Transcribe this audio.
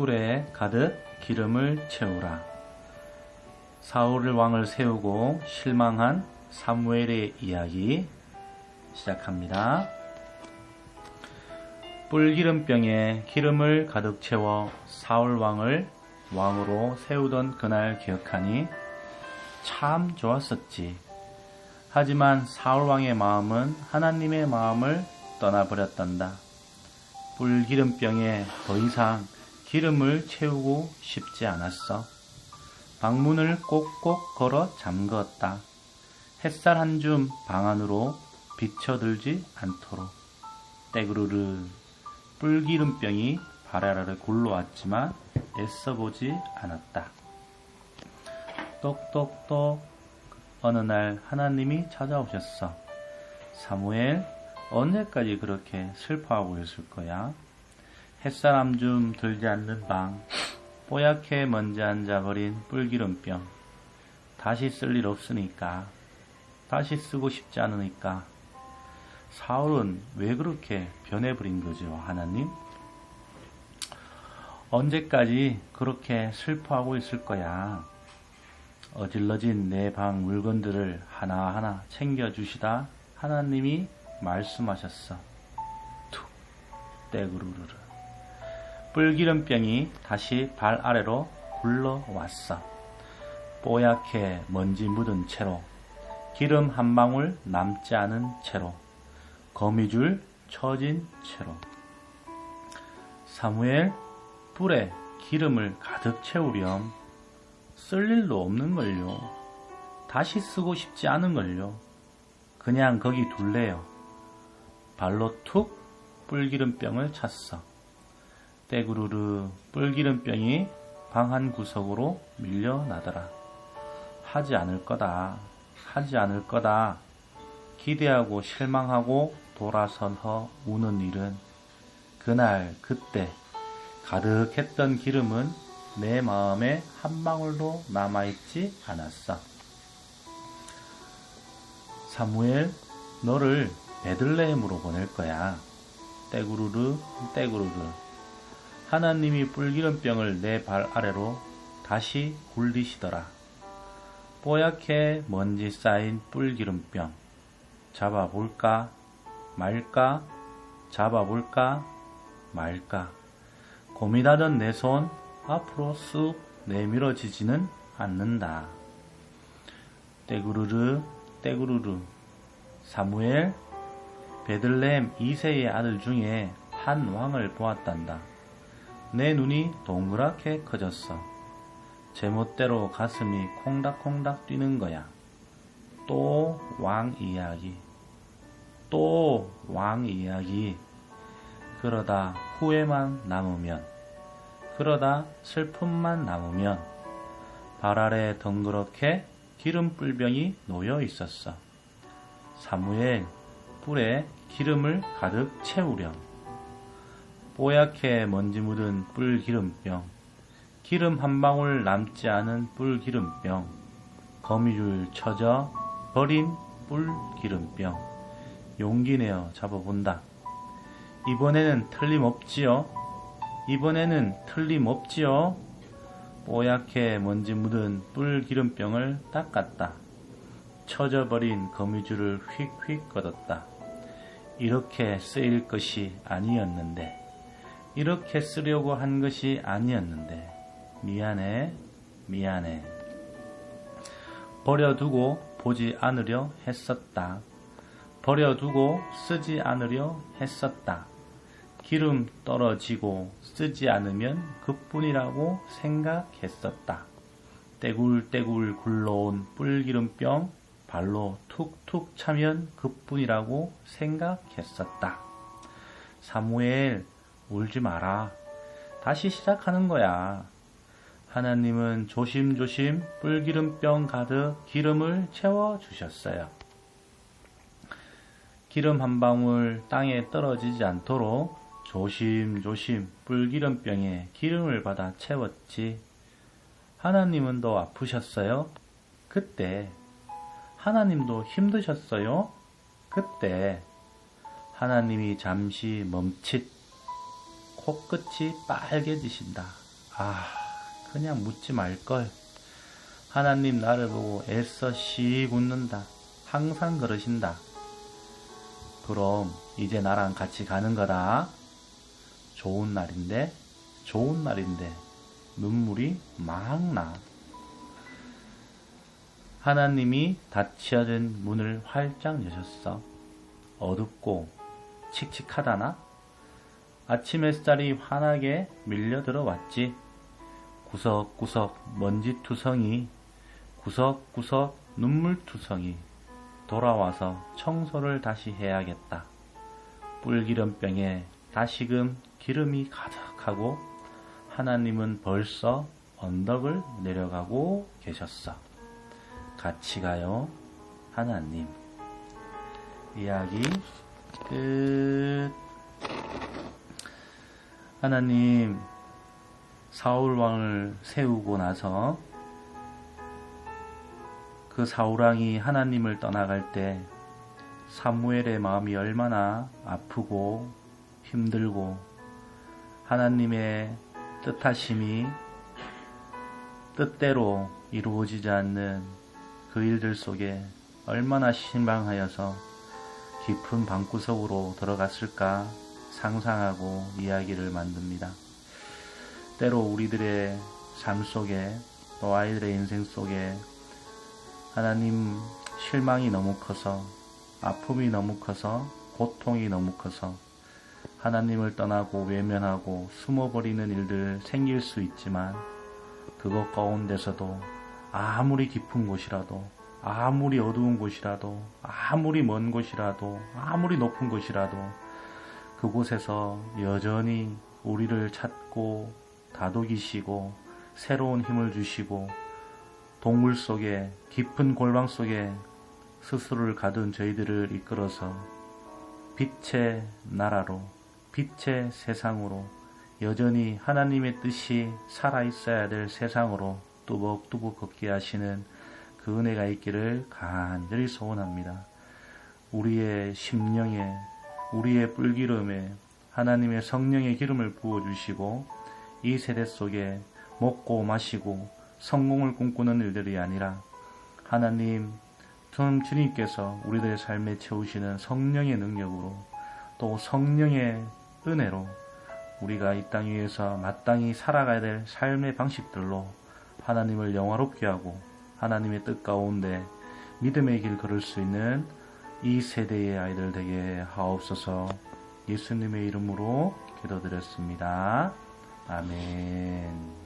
뿔에 가득 기름을 채우라. 사울 왕을 세우고 실망한 사무엘의 이야기 시작합니다. 뿔기름병에 기름을 가득 채워 사울 왕을 왕으로 세우던 그날 기억하니 참 좋았었지. 하지만 사울 왕의 마음은 하나님의 마음을 떠나버렸단다. 뿔기름병에 더 이상 기름을 채우고 싶지 않았어. 방문을 꼭꼭 걸어 잠그었다. 햇살 한 줌 방 안으로 비쳐들지 않도록. 떼구르르 뿔기름병이 발 아래를 굴러왔지만 애써 보지 않았다. 똑똑똑 어느 날 하나님이 찾아오셨어. 사무엘 언제까지 그렇게 슬퍼하고 있을 거야? 한줌 들지 않는 방, 뽀얗게 먼지 앉아버린 뿔기름병. 다시 쓸 일 없으니까, 다시 쓰고 싶지 않으니까. 사울은 왜 그렇게 변해버린 거죠, 하나님? 언제까지 그렇게 슬퍼하고 있을 거야? 어질러진 내 방 물건들을 하나하나 챙겨주시다 하나님이 말씀하셨어. 툭, 떼구르르르. 뿔기름병이 다시 발 아래로 굴러왔어. 뽀얗게 먼지 묻은 채로, 기름 한 방울 남지 않은 채로, 거미줄 처진 채로. 사무엘 뿔에 기름을 가득 채우렴. 쓸 일도 없는 걸요. 다시 쓰고 싶지 않은 걸요. 그냥 거기 둘래요. 발로 툭 뿔기름병을 찼어. 떼구르르 뿔기름병이 방 한 구석으로 밀려나더라. 하지 않을 거다. 하지 않을 거다. 기대하고 실망하고 돌아선 허 우는 일은 그날 그때 가득했던 기름은 내 마음에 한 방울도 남아있지 않았어. 사무엘, 너를 베들레헴으로 보낼 거야. 떼구르르, 떼구르르. 하나님이 뿔기름병을 내 발 아래로 다시 굴리시더라. 뽀얗게 먼지 쌓인 뿔기름병. 잡아볼까? 말까? 잡아볼까? 말까? 고민하던 내 손 앞으로 쑥 내밀어지지는 않는다. 떼구르르, 떼구르르. 사무엘, 베들레헴 2세의 아들 중에 한 왕을 보았단다. 내 눈이 동그랗게 커졌어. 제멋대로 가슴이 콩닥콩닥 뛰는 거야. 또 왕 이야기. 또 왕 이야기. 그러다 후회만 남으면, 그러다 슬픔만 남으면, 발 아래 덩그렇게 기름 뿔병이 놓여 있었어. 사무엘 뿔에 기름을 가득 채우렴. 뽀얗게 먼지 묻은 뿔 기름병, 기름 한 방울 남지 않은 뿔 기름병, 거미줄 쳐져 버린 뿔 기름병, 용기 내어 잡아본다. 이번에는 틀림없지요. 이번에는 틀림없지요. 뽀얗게 먼지 묻은 뿔 기름병을 닦았다. 쳐져버린 거미줄을 휙휙 걷었다. 이렇게 쓰일 것이 아니었는데, 이렇게 쓰려고 한 것이 아니었는데, 미안해, 미안해. 버려두고 보지 않으려 했었다. 버려두고 쓰지 않으려 했었다. 기름 떨어지고 쓰지 않으면 그뿐이라고 생각했었다. 떼굴떼굴 굴러온 뿔기름병 발로 툭툭 차면 그뿐이라고 생각했었다. 사무엘, 울지 마라. 다시 시작하는 거야. 하나님은 조심조심 뿔기름병 가득 기름을 채워주셨어요. 기름 한 방울 땅에 떨어지지 않도록 조심조심 뿔기름병에 기름을 받아 채웠지. 하나님은 더 아프셨어요? 그때. 하나님도 힘드셨어요? 그때. 하나님이 잠시 멈칫. 코끝이 빨개지신다. 아, 그냥 묻지 말걸. 하나님 나를 보고 애써 씩 웃는다. 항상 그러신다. 그럼 이제 나랑 같이 가는 거다. 좋은 날인데, 좋은 날인데, 눈물이 막 나. 하나님이 닫혀진 문을 활짝 여셨어. 어둡고 칙칙하다나? 아침 햇살이 환하게 밀려 들어왔지. 구석구석 먼지투성이, 구석구석 눈물투성이. 돌아와서 청소를 다시 해야겠다. 뿔기름병에 다시금 기름이 가득하고 하나님은 벌써 언덕을 내려가고 계셨어. 같이 가요. 하나님. 이야기 끝. 하나님 사울 왕을 세우고 나서 그 사울 왕이 하나님을 떠나갈 때 사무엘의 마음이 얼마나 아프고 힘들고 하나님의 뜻하심이 뜻대로 이루어지지 않는 그 일들 속에 얼마나 실망하여서 깊은 방구석으로 들어갔을까 상상하고 이야기를 만듭니다. 때로 우리들의 삶 속에 또 아이들의 인생 속에 하나님 실망이 너무 커서 아픔이 너무 커서 고통이 너무 커서 하나님을 떠나고 외면하고 숨어버리는 일들 생길 수 있지만 그것 가운데서도 아무리 깊은 곳이라도 아무리 어두운 곳이라도 아무리 먼 곳이라도 아무리 높은 곳이라도 그곳에서 여전히 우리를 찾고 다독이시고 새로운 힘을 주시고 동물 속에 깊은 골방 속에 스스로를 가둔 저희들을 이끌어서 빛의 나라로 빛의 세상으로 여전히 하나님의 뜻이 살아 있어야 될 세상으로 뚜벅뚜벅 걷게 하시는 그 은혜가 있기를 간절히 소원합니다. 우리의 심령에 우리의 뿔기름에 하나님의 성령의 기름을 부어주시고 이 세대 속에 먹고 마시고 성공을 꿈꾸는 일들이 아니라 하나님, 전 주님께서 우리들의 삶에 채우시는 성령의 능력으로 또 성령의 은혜로 우리가 이 땅 위에서 마땅히 살아가야 될 삶의 방식들로 하나님을 영화롭게 하고 하나님의 뜻 가운데 믿음의 길 걸을 수 있는 이 세대의 아이들 되게 하옵소서 예수님의 이름으로 기도드렸습니다. 아멘.